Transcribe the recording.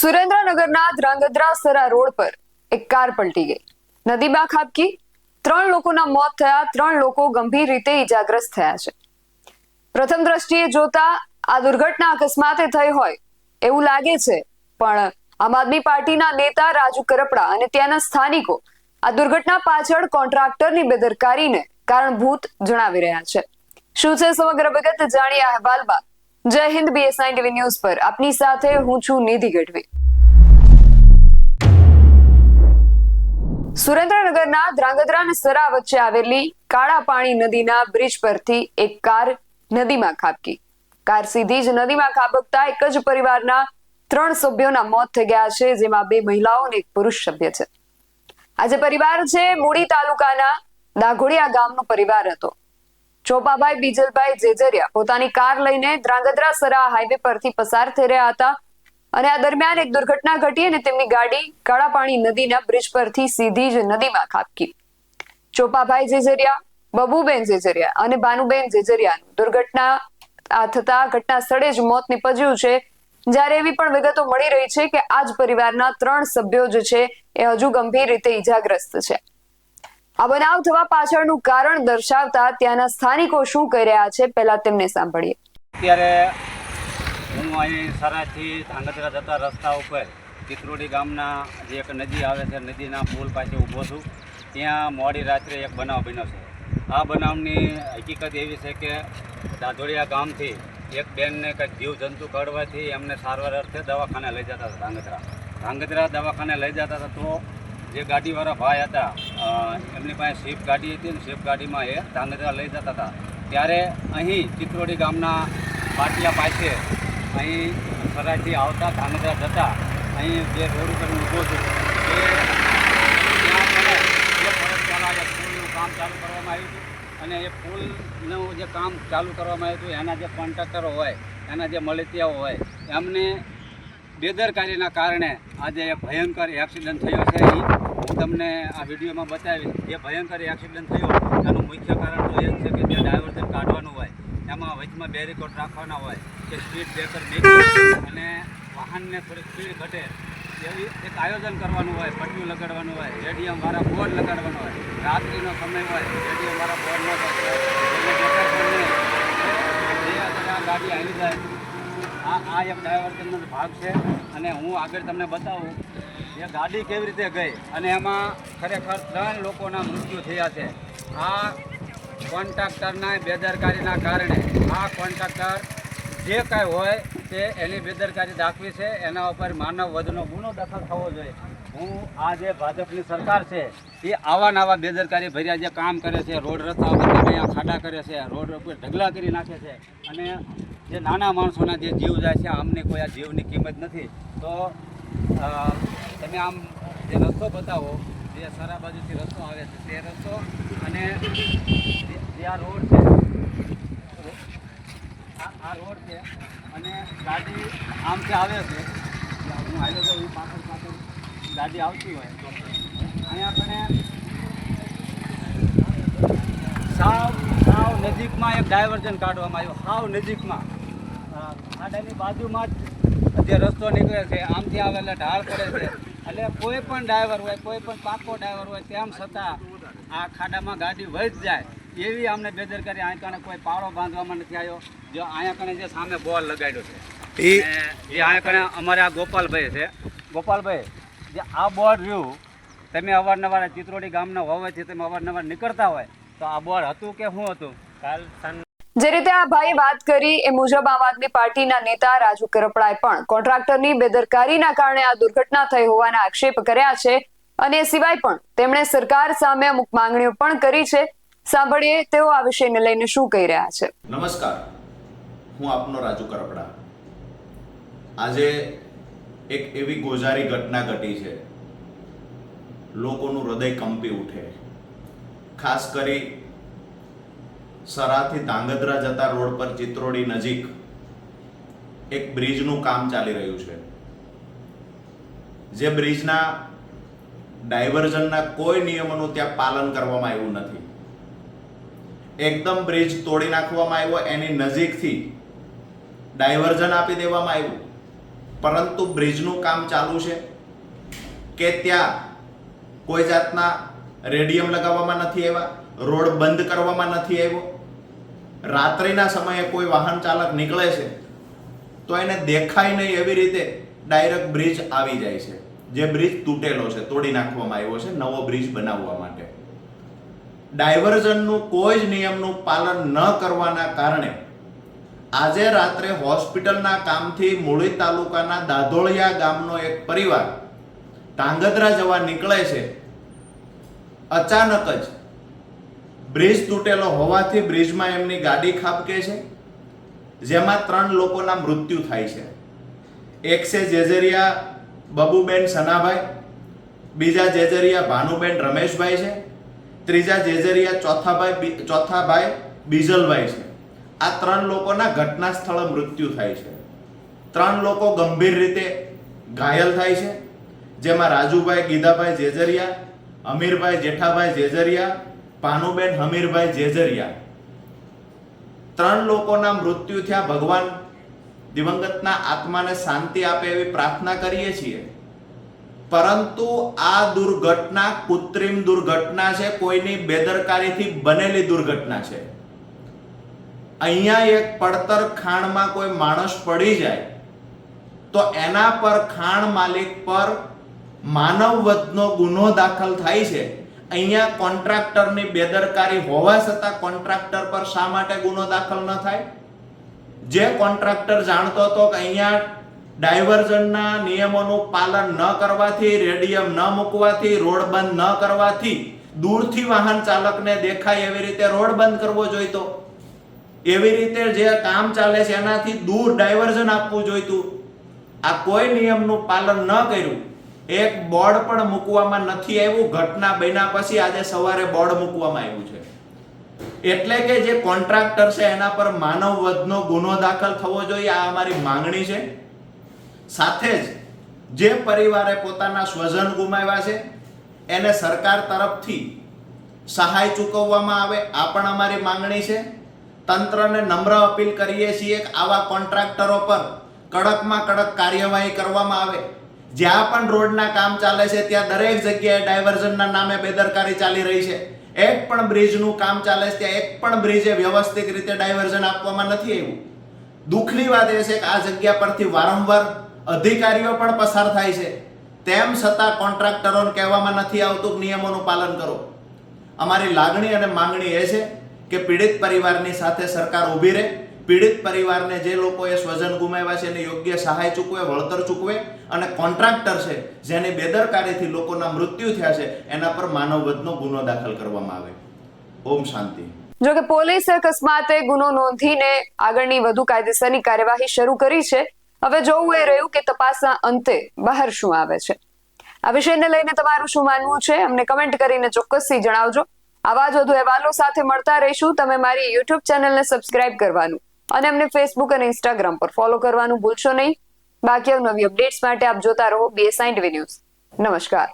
સુરેન્દ્રનગરના ધ્રાંગધ્રાસરા રોડ પર એક કાર પલટી ગઈ. નદીમાં ખાબકી, ત્રણ લોકોના મોત થયા, ત્રણ લોકો ગંભીર રીતે ઈજાગ્રસ્ત થયા છે. પ્રથમ દ્રષ્ટિએ જોતા આ દુર્ઘટના અકસ્માતે થઈ હોય એવું લાગે છે, પણ આમ આદમી પાર્ટીના નેતા રાજુ કરપડા અને ત્યાંના સ્થાનિકો આ દુર્ઘટના પાછળ કોન્ટ્રાક્ટરની બેદરકારીને કારણભૂત જણાવી રહ્યા છે. શું છે સમગ્ર વિગત? જાણીએ અહેવાલ બાદ. જય હિન્દ બીએસઆઈ ટીવી ન્યૂઝ પર. આપની સાથે હું છું નિધિ ગઢવી. સુરેન્દ્રનગરના ધ્રાંગધ્રા અને સરા વચ્ચે આવેલી કાળા પાણી નદીના બ્રિજ પરથી એક કાર નદીમાં ખાબકી. કાર સીધી જ નદીમાં ખાબકતા એક જ પરિવારના ત્રણ સભ્યોના મોત થઈ ગયા છે, જેમાં બે મહિલાઓ અને એક પુરુષ સભ્ય છે. આજે પરિવાર છે, મૂડી તાલુકાના દાઘોડિયા ગામનો પરિવાર હતો. ચોપાભાઈ બીજલભાઈ જેજરિયા પોતાની કાર લઈને ધ્રાંગધ્રા સરા હાઈવે પરથી પસાર થઈ રહ્યા હતા. અને આ દરમિયાન એક દુર્ઘટના ઘટી અને તેમની ગાડી કાળાપાણી નદીના બ્રિજ પરથી સીધી જ નદીમાં ખાબકી. ચોપાભાઈ જેજરિયા, બબુબેન જેજરિયા અને ભાનુબેન જેજરિયાનું દુર્ઘટના આ થતા ઘટના સ્થળે જ મોત નીપજ્યું છે. જ્યારે એવી પણ વિગતો મળી રહી છે કે આ જ પરિવારના ત્રણ સભ્યો જે છે. એ હજુ ગંભીર રીતે ઈજાગ્રસ્ત છે. આ બનાવ થવા પાછળનું કારણ દર્શાવતા ત્યાંના સ્થાનિકો શું કહી રહ્યા છે પહેલા તેમને સાંભળીએ. અત્યારે હું અહીં સરાથી ધાંગધ્રા જતા રસ્તા ઉપર ચિત્રોડી ગામના જે એક નદી આવે છે, નદીના પુલ પાસે ઊભો છું. ત્યાં મોડી રાત્રે એક બનાવ બન્યો છે. આ બનાવની હકીકત એવી છે કે દાધોડિયા ગામથી એક બેનને કંઈક જીવજંતુ કડવાથી એમને સારવાર અર્થે દવાખાને લઈ જતા હતા ધાંગધ્રા. ધાંગધ્રા દવાખાને લઈ જતા હતા તો જે ગાડીવાળા ભાઈ હતા એમની પાસે સ્વિફ્ટ ગાડી હતી અને સ્વિફ્ટ ગાડીમાં એ ધાંગધ્રા લઈ જતા હતા. ત્યારે અહીં ચિત્રોડી ગામના પાટિયા પાસે અહીં સરાઈથી આવતા ધાંગધ્રા જતા અહીં જે રોડ ઉપર ઊભો છું કામ ચાલુ કરવામાં આવ્યું હતું. અને એ પુલનું જે કામ ચાલુ કરવામાં આવ્યું હતું, એના જે કોન્ટ્રાક્ટરો હોય, એના જે મળતિયાઓ હોય, એમને બેદરકારીના કારણે આજે ભયંકર એક્સિડન્ટ થયો છે તમને આ વિડીયોમાં બતાવી જે ભયંકર એક્સિડન્ટ થયો, એનું મુખ્ય કારણ તો એ છે કે જે ડાયવર્ઝન કાઢવાનું હોય, એમાં વચમાં બેરીકોટ રાખવાના હોય, કે સ્પીડ બ્રેકર મેકી અને વાહનને થોડીક સ્પીડ ઘટે, એવી એક આયોજન કરવાનું હોય પટ્યું લગાડવાનું હોય, રેડિયમ વાળા બોર્ડ લગાડવાનો હોય, રાત્રિનો સમય હોય, રેડિયમ વાળા બોર્ડ ન ગાડી આવી જાય, આ આ એક ડાયવર્ઝનનો ભાગ છે, અને હું આગળ તમને બતાવું એ ગાડી કેવી રીતે ગઈ અને એમાં ખરેખર ત્રણ લોકોના મૃત્યુ થયા છે. આ કોન્ટ્રાક્ટરના બેદરકારીના કારણે, આ કોન્ટ્રાક્ટર જે કાંઈ હોય તે એની બેદરકારી દાખવી છે. એના ઉપર માનવ વધનો ગુનો દાખલ થવો જોઈએ. હું આ જે ભાજપની સરકાર છે, એ આવા નવા બેદરકારી ભર્યા જે કામ કરે છે, રોડ રસ્તા ઉપર ખાડા કરે છે, રોડ ઉપર ઢગલા કરી નાખે છે અને જે નાના માણસોના જે જીવ જાય છે, આમને કોઈ આ જીવની કિંમત નથી. તો તમે આમ જે રસ્તો બતાવો, જે સારા બાજુથી રસ્તો આવે છે, તે રસ્તો અને જે- આ રોડ છે, આ રોડ છે અને ગાડી આમથી આવે છે, હું હાલ્યો તો પાછળ પાછળ ગાડી આવતી હોય. અહીંયા આપણે સાવ સાવ નજીકમાં એક ડાયવર્ઝન કાઢવામાં આવ્યું, સાવ નજીકમાં. ખાડાની બાજુમાં જ જે રસ્તો નીકળે છે, આમથી આવેલા ઢાળ પડે છે. એટલે કોઈ પણ ડ્રાઈવર હોય કોઈ પણ પાકો ડ્રાઈવર હોય તેમ છતાં આ ખાડામાં ગાડી વહી જાય. એવી અમને બેદરકારી અહીંયા કણે કોઈ પાળો બાંધવામાં નથી આવ્યો. જો અહીંયા કણે જે સામે બોલ લગાડ્યો છે. એ અહીંયા કણે અમારે આ ગોપાલભાઈ છે. ગોપાલભાઈ જે આ બોર્ડ રહ્યું તમે અવારનવાર ચિત્રોડી ગામના હોવાથી તમે અવારનવાર નીકળતા હોય તો આ બોર્ડ હતું કે શું હતું? કાલ સાંજ જે રીતે આ ભાઈએ વાત કરી, એ મુજબ આમ આદમી પાર્ટીના નેતા રાજુ કરપડાએ પણ કોન્ટ્રાક્ટરની બેદરકારીના કારણે આ દુર્ઘટના થઈ હોવાના આક્ષેપ કર્યા છે અને સિવાય પણ તેમણે સરકાર સામે અમુક માંગણીઓ પણ કરી છે. સાંભળીએ તેઓ આ વિષયને લઈને શું કહી રહ્યા છે. નમસ્કાર. હું આપનો રાજુ કરપડા. આજે એક એવી ગોઝારી ઘટના ઘટી છે. લોકોનું હૃદય કંપી ઉઠે. ખાસ કરી સરાથી ધાંગધ્રા જતા રોડ પર ચિત્રોડી નજીક એક બ્રિજનું કામ ચાલી રહ્યું છે. જે બ્રિજના ડાયવર્ઝનના કોઈ નિયમોનું ત્યાં પાલન કરવામાં આવ્યું નથી. એકદમ બ્રિજ તોડી નાખવામાં આવ્યો, એની નજીકથી ડાયવર્ઝન આપી દેવામાં આવ્યું. પરંતુ બ્રિજનું કામ ચાલુ છે કે ત્યાં કોઈ જાતના રેડિયમ લગાવવામાં નથી આવ્યા? રોડ બંધ કરવામાં નથી આવ્યો. રાત્રિના સમયે કોઈ વાહન ચાલક નીકળે છે, તો એને દેખાય નહીં એવી રીતે ડાયરેક્ટ બ્રિજ આવી જાય છે. જે બ્રિજ તૂટેલો છે, તોડી નાખવામાં આવ્યો છે, નવો બ્રિજ બનાવવા માટે. ડાયવર્ઝનનું કોઈ જ નિયમનું પાલન ન કરવાના કારણે આજે રાત્રે હોસ્પિટલના કામથી મૂળી તાલુકાના દાધોળિયા ગામનો એક પરિવાર ધાંગધ્રા જવા નીકળે છે. અચાનક જ બ્રિજ તૂટેલો હોવાથી બ્રિજમાં એમની ગાડી ખાબકે છે. જેમાં ત્રણ લોકોના મૃત્યુ થાય છે. એક છે જેજરિયા બબુબેન સનાભાઈ, બીજા જેજરિયા ભાનુબેન રમેશભાઈ છે, ત્રીજા જેજરિયા ચોથાભાઈ ચોથાભાઈ બીજલભાઈ છે. આ ત્રણ લોકોના ઘટના સ્થળે મૃત્યુ થાય છે. ત્રણ લોકો ગંભીર રીતે ઘાયલ થાય છે. જેમાં રાજુભાઈ ગીધાભાઈ જેજરિયા, અમીરભાઈ જેઠાભાઈ જેજરિયા ભાનુબેન હમીરભાઈ જેજરિયા. ત્રણ લોકોના મૃત્યુ થયા. ભગવાન દિવંગતના આત્માને શાંતિ આપે એવી પ્રાર્થના કરીએ છીએ. પરંતુ આ દુર્ઘટના કૃત્રિમ દુર્ઘટના છે. કોઈની બેદરકારીથી બનેલી દુર્ઘટના છે. અહીંયા એક પડતર ખાણમાં કોઈ માણસ પડી જાય, તો એના પર ખાણ માલિક પર માનવ વધનો ગુનો દાખલ થાય છે. અહીંયા કોન્ટ્રાક્ટરની બેદરકારી હોવા છતાં કોન્ટ્રાક્ટર પર શા માટે ગુનો દાખલ ન થાય? જે કોન્ટ્રાક્ટર જાણતો હતો કે અહીંયા ડાયવર્ઝનના નિયમોનું પાલન ન કરવાથી, રેડિયમ ન મૂકવાથી, રોડ બંધ ન કરવાથી દૂરથી વાહન ચાલકને દેખાય એવી રીતે રોડ બંધ કરવો જોઈતો. એવી રીતે જે કામ ચાલે છે એનાથી દૂર ડાયવર્ઝન આપવું જોઈતું. આ કોઈ નિયમનું પાલન ન કર્યું. એક બોર્ડ પણ મૂકવામાં નથી આવ્યું. ઘટના બન્યા પછી આજે સવારે બોર્ડ મૂકવામાં આવ્યું છે. એટલે કે જે કોન્ટ્રાક્ટર છે, એના પર માનવ વધનો ગુનો દાખલ થવો જોઈએ. આ અમારી માંગણી છે. સાથે જ જે પરિવારે પોતાના સ્વજન ગુમાવ્યા છે, એને સરકાર તરફથી સહાય ચૂકવવામાં આવે, આ પણ અમારી માંગણી છે. તંત્રને નમ્ર અપીલ કરીએ છીએ આવા કોન્ટ્રાક્ટરો પર કડકમાં કડક કાર્યવાહી કરવામાં આવે. જ્યાં પણ રોડના કામ ચાલે છે, ત્યાં દરેક જગ્યાએ ડાયવર્ઝનના નામે બેદરકારી ચાલી રહી છે. એક પણ બ્રિજનું કામ ચાલે છે, ત્યાં એક પણ બ્રિજે વ્યવસ્થિત રીતે ડાયવર્ઝન આપવામાં નથી આવ્યું. દુઃખની વાત એ છે કે આ જગ્યા પરથી વારંવાર અધિકારીઓ પણ પસાર થાય છે. તેમ છતાં કોન્ટ્રાક્ટરોને કહેવામાં નથી આવતું નિયમોનું પાલન કરો. અમારી લાગણી અને માંગણી એ છે કે પીડિત પરિવારની સાથે સરકાર ઊભી રહે પીડિત પરિવારને જે લોકોએ સ્વજન ગુમાવ્યા છે એને યોગ્ય સહાય ચૂકવે, વળતર ચૂકવે અને કોન્ટ્રાક્ટર છે, જેની બેદરકારીથી લોકોના મૃત્યુ થયા છે, એના પર માનવવધનો ગુનો દાખલ કરવામાં આવે. ઓમ શાંતિ. જો કે પોલીસે અકસ્માતે ગુનો નોંધીને આગળની વધુ કાયદેસરની કાર્યવાહી શરૂ કરી છે. હવે જોવું એ રહ્યું કે તપાસના અંતે બહાર શું આવે છે. આ વિષયને લઈને તમારું શું માનવું છે? અમને કમેન્ટ કરીને ચોક્કસથી જણાવજો. આવા જ વધુ અહેવાલો સાથે મળતા રહીશું. તમે મારી યુટ્યુબ ચેનલને સબસ્ક્રાઇબ કરવાનું અને અમને ફેસબુક અને ઇન્સ્ટાગ્રામ પર ફોલો કરવાનું ભૂલશો નહીં. બાકી નવી અપડેટ્સ માટે આપ જોતા રહો બીએસઆઈ ટીવી ન્યૂઝ નમસ્કાર.